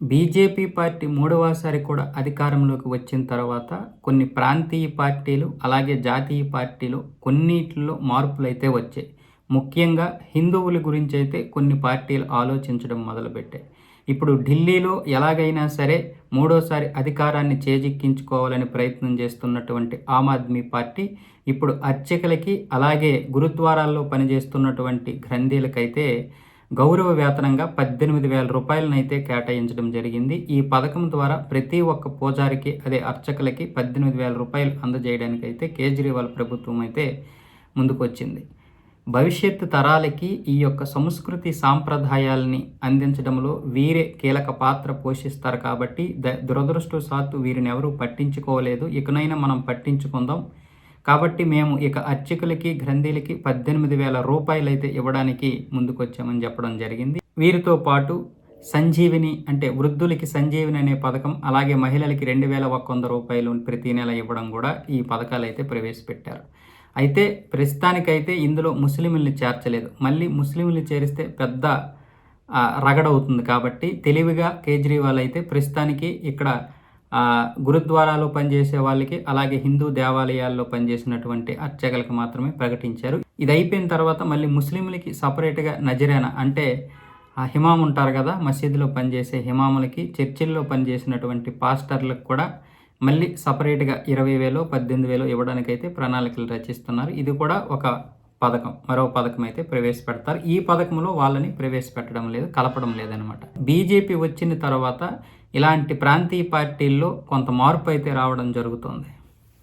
BJP party మూడవసారి కూడా అధికారంలోకి వచ్చిన తర్వాత కొన్ని ప్రాంతీయ పార్టీలు అలాగే జాతీయ పార్టీలు కొన్నిటిలో మార్పులు అయితే వచ్చాయి. ముఖ్యంగా హిందువుల గురించి అయితే కొన్ని పార్టీలు ఆలోచించడం మొదలుపెట్టాయి. ఇప్పుడు ఢిల్లీలో ఎలాగైనా సరే మూడోసారి అధికారాన్ని చేజిక్కించుకోవాలని ప్రయత్నం చేస్తున్నటువంటి ఆమ్ ఆద్మీ పార్టీ ఇప్పుడు అర్చకులకి అలాగే గురుద్వారాల్లో పనిచేస్తున్నటువంటి గ్రంథీలకైతే గౌరవ వేతనంగా పద్దెనిమిది వేల రూపాయలనైతే కేటాయించడం జరిగింది. ఈ పథకం ద్వారా ప్రతి ఒక్క పూజారికి అదే అర్చకులకి పద్దెనిమిది వేల రూపాయలు అందజేయడానికి అయితే కేజ్రీవాల్ ప్రభుత్వం అయితే ముందుకొచ్చింది. భవిష్యత్తు తరాలకి ఈ యొక్క సంస్కృతి సాంప్రదాయాలని అందించడంలో వీరే కీలక పాత్ర పోషిస్తారు కాబట్టి ద దురదృష్టవశాత్తు వీరిని ఎవరూ పట్టించుకోలేదు. ఇకనైనా మనం పట్టించుకుందాం. కాబట్టి మేము ఇక అర్చకులకి గ్రంథీలకి పద్దెనిమిది వేల రూపాయలు అయితే ఇవ్వడానికి ముందుకొచ్చామని చెప్పడం జరిగింది. వీరితో పాటు సంజీవిని అంటే వృద్ధులకి సంజీవిని అనే పథకం అలాగే మహిళలకి రెండు వేల ఒక్క వంద రూపాయలు ప్రతి నెల ఇవ్వడం కూడా ఈ పథకాలు అయితే ప్రవేశపెట్టారు. అయితే ప్రస్తుతానికైతే ఇందులో ముస్లింలను చేర్చలేదు. మళ్ళీ ముస్లింలు చేరిస్తే పెద్ద రగడవుతుంది కాబట్టి తెలివిగా కేజ్రీవాల్ అయితే ప్రస్తుతానికి ఇక్కడ గురుద్వారాలో పనిచేసే వాళ్ళకి అలాగే హిందూ దేవాలయాల్లో పనిచేసినటువంటి అర్చకులకు మాత్రమే ప్రకటించారు. ఇది అయిపోయిన తర్వాత మళ్ళీ ముస్లింలకి సపరేట్గా నజరేనా అంటే ఆ హిమాం ఉంటారు కదా మసీదులో పనిచేసే హిమాములకి చర్చిల్లో పనిచేసినటువంటి పాస్టర్లకు కూడా మళ్ళీ సపరేట్గా ఇరవై వేలు పద్దెనిమిది వేలు ఇవ్వడానికైతే ప్రణాళికలు రచిస్తున్నారు. ఇది కూడా ఒక పథకం మరో పథకం అయితే ప్రవేశపెడతారు. ఈ పథకంలో వాళ్ళని ప్రవేశపెట్టడం లేదు కలపడం లేదనమాట బీజేపీ వచ్చిన తర్వాత ఇలాంటి ప్రాంతీయ పార్టీల్లో కొంత మార్పు అయితే రావడం జరుగుతుంది.